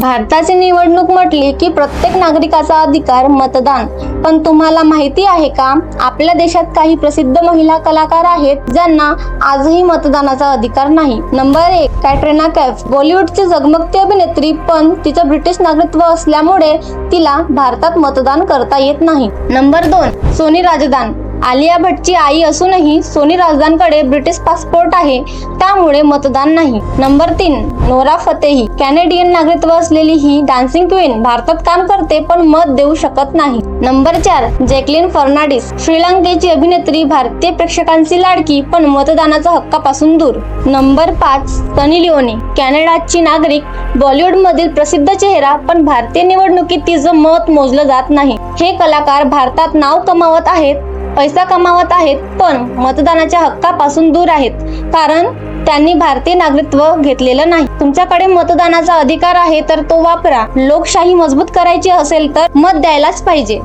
भारताची निवडणूक म्हटली की प्रत्येक नागरिकाचा अधिकार मतदान. पण तुम्हाला माहिती आहे का? आपल्या देशात काही प्रसिद्ध महिला कलाकार आहेत ज्यांना आजही मतदानाचा अधिकार नाही. नंबर एक कॅटरिना कैफ. बॉलिवूडची जगमगती अभिनेत्री पण तिचं ब्रिटिश नागरिकत्व असल्यामुळे तिला भारतात मतदान करता येत नाही. नंबर दोन सोनी राजदान. आलिया भट्टची आई असूनही सोनी राजदानकडे ब्रिटिश पासपोर्ट आहे. त्यामुळे मतदान नाही. नंबर तीन नोरा फतेही. कॅनेडियन नागरिकत्व असलेली ही डान्सिंग क्वीन भारतात काम करते पण मत देऊ शकत नाही. नंबर चार जॅकलिन फर्नांडिस. श्रीलंकेची अभिनेत्री भारतीय प्रेक्षकांची लाडकी पण मतदानाचा हक्कापासून दूर. नंबर पाच सनी लिओनी. कॅनडाची नागरिक बॉलिवूड मधील प्रसिद्ध चेहरा पण भारतीय निवडणुकीत तिचं मत मोजलं जात नाही. हे कलाकार भारतात नाव कमावत आहेत पैसा कमावत आहेत पण मतदानाच्या हक्कापासून दूर आहेत. कारण त्यांनी भारतीय नागरिकत्व घेतलेलं नाही. तुमच्याकडे मतदानाचा अधिकार आहे तर तो वापरा. लोकशाही मजबूत करायची असेल तर मत द्यायलाच पाहिजे.